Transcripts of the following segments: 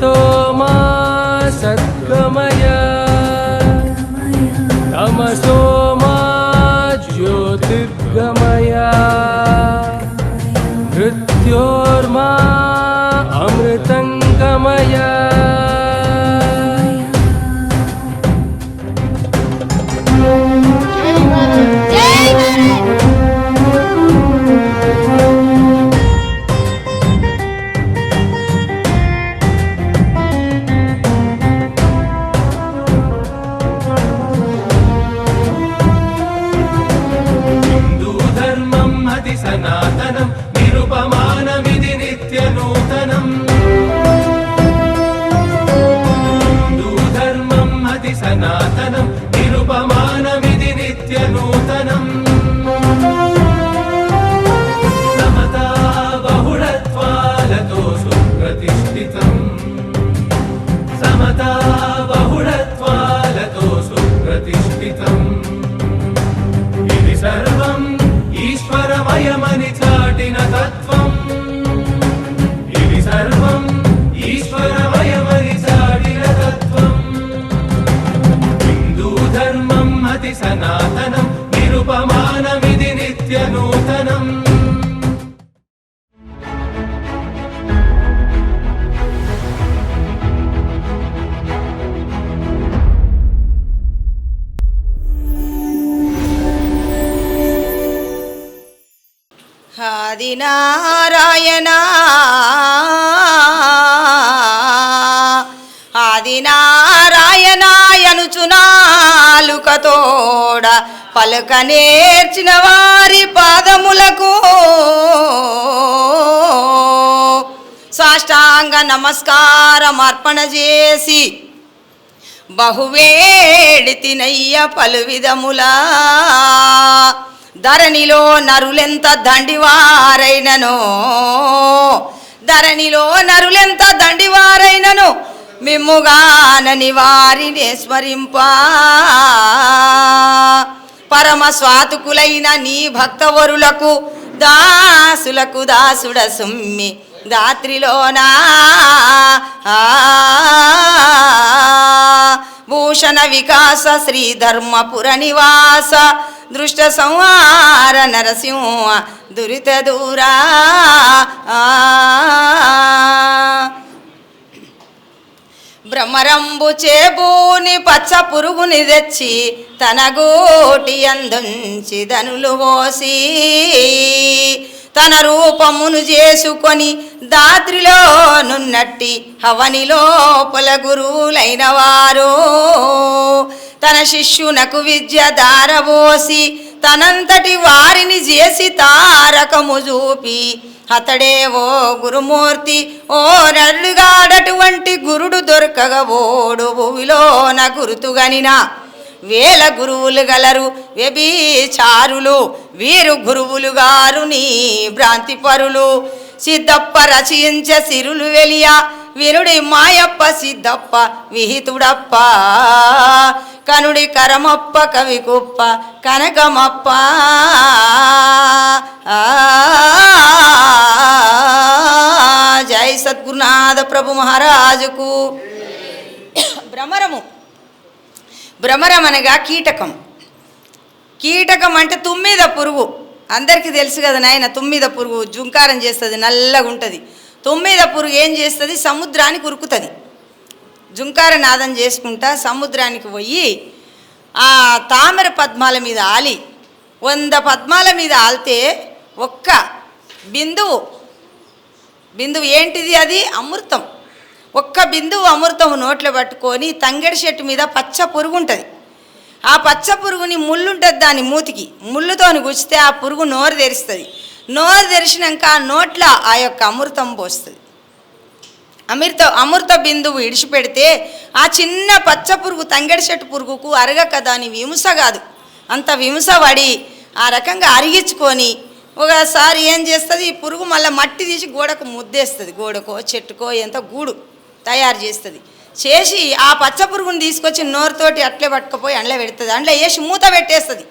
তোমার money. ఆదినారాయణ ఆదినారాయణాయనుచునాలుకతోడ పలుక నేర్చిన వారి పాదములకు. సాష్టాంగ నమస్కారం అర్పణ చేసి బహువేడి తినయ్య పలు విధములా ధరణిలో నరులెంత దండివారైనను? ధరణిలో నరులెంత దండివారైనను? మిమ్ముగానని వారిని స్మరింప. పరమ స్వాతుకులైన నీ భక్తవరులకు దాసులకు దాసుడ సుమ్మి దాత్రిలోనా ఆ భూషణ వికాస శ్రీ ధర్మపుర నివాస దృష్ట సంహార నరసింహ దురిత దూరా ఆ. భ్రమరంబు చేబూని పచ్చ పురుగుని తెచ్చి తన గోటి అందుంచి ధనులు పోసి తన రూపమును చేసుకొని దాత్రిలో నున్నట్టి హవనిలో గురువులైన వారు తన శిష్యునకు విద్య దారబోసి తనంతటి వారిని చేసి తారకము చూపి అతడే ఓ గురుమూర్తి ఓ నరుడుగాడటువంటి గురుడు దొరకగబోడు భూమిలోన గురుతుగనినా. వేల గురువులు గలరు వ్యభిచారులు వీరు గురువులు గారు నీ భ్రాంతిపరులు. సిద్ధప్ప రచయించ సిరులు వెలియా వినుడి మాయప్ప సిద్ధప్ప విహితుడప్ప. కనుడి కరమప్ప కవి కుప్ప కనకమప్ప. ఆ, జై సద్గురునాథ ప్రభు మహారాజుకు. భ్రమరము. భ్రమరం అనగా కీటకం. కీటకం అంటే తుమ్మిద పురుగు. అందరికీ తెలుసు కదా నాయన తుమ్మిద పురుగు జుంకారం చేస్తుంది నల్లగా ఉంటుంది తుమ్మిద పురుగు ఏం చేస్తుంది? సముద్రానికి ఉరుకుతుంది. జుంకార నాదం చేసుకుంటా సముద్రానికి పోయి ఆ తామర పద్మాల మీద ఆలి వంద పద్మాల మీద ఆలితే ఒక్క బిందువు. బిందువు ఏంటిది అది? అమృతం. ఒక్క బిందువు అమృతం నోట్లో పట్టుకొని తంగడి చెట్టు మీద పచ్చ పురుగు ఉంటుంది. ఆ పచ్చ పురుగుని ముళ్ళు ఉంటుంది దాని మూతికి. ముళ్ళుతోని గుచ్చితే ఆ పురుగు నోరు తెరుస్తుంది. నోరు తెరిచినాక నోట్లో ఆ యొక్క అమృతం పోస్తుంది. అమృత అమృత బిందువు ఇడిచిపెడితే ఆ చిన్న పచ్చ పురుగు తంగడి చెట్టు పురుగుకు అరగక దాని విముస కాదు. అంత విముస పడి ఆ రకంగా అరిగించుకొని ఒకసారి ఏం చేస్తుంది? ఈ పురుగు మళ్ళీ మట్టి తీసి గోడకు ముద్దేస్తుంది. గోడకో చెట్టుకో ఎంత గూడు తయారు చేస్తుంది. చేసి ఆ పచ్చ పురుగుని తీసుకొచ్చి నోరుతోటి అట్లే పట్టుకుపోయి అండ్లే పెడుతుంది. అండ్లే వేసి మూత పెట్టేస్తుంది.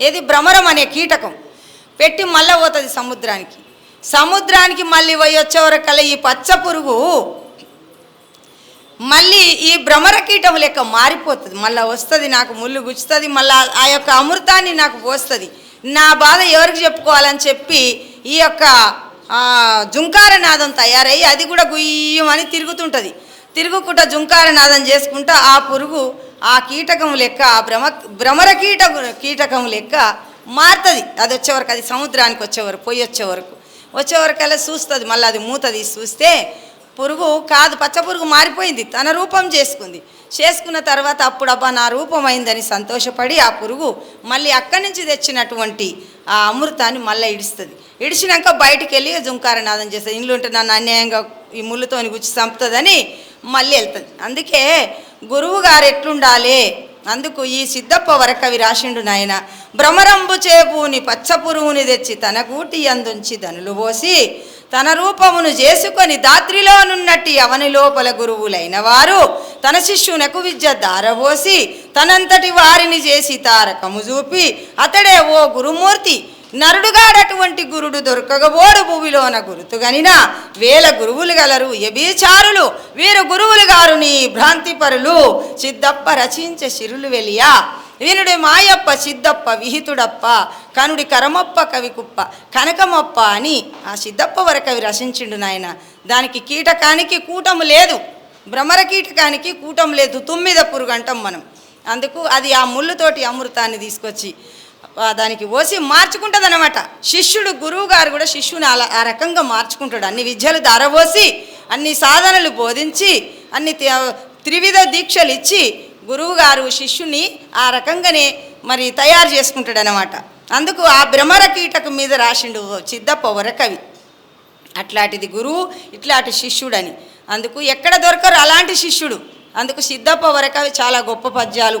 ఏది భ్రమరం అనే కీటకం. పెట్టి మళ్ళీ పోతుంది సముద్రానికి. సముద్రానికి మళ్ళీ పోయి వచ్చేవరకల్లా ఈ పచ్చ పురుగు మళ్ళీ ఈ భ్రమరకీటం లెక్క మారిపోతుంది. మళ్ళీ వస్తుంది నాకు ముళ్ళు గుచ్చుతుంది మళ్ళీ ఆ యొక్క అమృతాన్ని నాకు పోస్తుంది. నా బాధ ఎవరికి చెప్పుకోవాలని చెప్పి ఈ యొక్క జుంకారనాదం జుంకార నాదం తయారయ్యి అది కూడా గుయ్యమని తిరుగుతుంటుంది. తిరుగుకుంటా జుంకార నాదం చేసుకుంటా ఆ పురుగు ఆ కీటకం లెక్క ఆ భ్రమ భ్రమర కీట కీటకం లెక్క మారుతుంది. అది వచ్చే వరకు అది సముద్రానికి వచ్చే వరకు పోయి వచ్చే వరకు వచ్చేవరకల్లా చూస్తుంది మళ్ళీ అది మూత తీసి చూస్తే పురుగు కాదు పచ్చ పురుగు మారిపోయింది తన రూపం చేసుకుంది. చేసుకున్న తర్వాత అప్పుడు అబ్బా నా రూపం అయిందని సంతోషపడి ఆ పురుగు మళ్ళీ అక్కడి నుంచి తెచ్చినటువంటి ఆ అమృతాన్ని మళ్ళీ ఇడుస్తుంది. ఇడిచినాక బయటికి వెళ్ళి జుంకారనాదం చేస్తుంది. ఇంట్లో ఉంటే నన్ను అన్యాయంగా ఈ ముళ్ళుతోని గుచ్చి చంపుతుందని మళ్ళీ వెళ్తుంది. అందుకే గురువు గారు ఎట్లుండాలి? అందుకు ఈ సిద్ధప్ప వరకవి రాసిండు నాయన భ్రమరంబు చేపుని పచ్చపురువుని తెచ్చి తన గూటి అందుంచి ధనులు పోసి తన రూపమును చేసుకొని దాత్రిలోనున్నట్టి అవని లోపల గురువులైన వారు తన శిష్యునకు విద్య దారబోసి తనంతటి వారిని చేసి తారకము చూపి అతడే ఓ గురుమూర్తి నరుడుగాడటువంటి గురుడు దొరకగబోడు భూమిలోన గురుతుగనిన. వేల గురువులు గలరు ఎబీచారులు వీరు గురువులు గారు నీ భ్రాంతిపరులు. సిద్ధప్ప రచించే శిరులు వెలియా. వీనుడి మాయప్ప సిద్ధప్ప విహితుడప్ప. కనుడి కరమప్ప కవికుప్ప కనకమప్ప అని ఆ సిద్ధప్ప వరకవి రచించిండు నాయన. దానికి కీటకానికి కూటము లేదు. భ్రమర కీటకానికి కూటం లేదు. తుమ్మిద పురుగు అంటాం మనం. అందుకు అది ఆ ముళ్ళుతోటి అమృతాన్ని తీసుకొచ్చి దానికి పోసి మార్చుకుంటుంది అనమాట శిష్యుడు గురువు గారు కూడా శిష్యుని అలా ఆ రకంగా మార్చుకుంటాడు. అన్ని విద్యలు ధరవోసి అన్ని సాధనలు బోధించి అన్ని త్రివిధ దీక్షలు ఇచ్చి గురువు గారు శిష్యుని ఆ రకంగానే మరి తయారు చేసుకుంటాడు అనమాట అందుకు ఆ భ్రమర కీటకం మీద రాసిండు సిద్ధప్ప వరకవి అట్లాంటిది గురువు ఇట్లాంటి శిష్యుడని. అందుకు ఎక్కడ దొరకరు అలాంటి శిష్యుడు. అందుకు సిద్ధప్ప వరకవి చాలా గొప్ప పద్యాలు.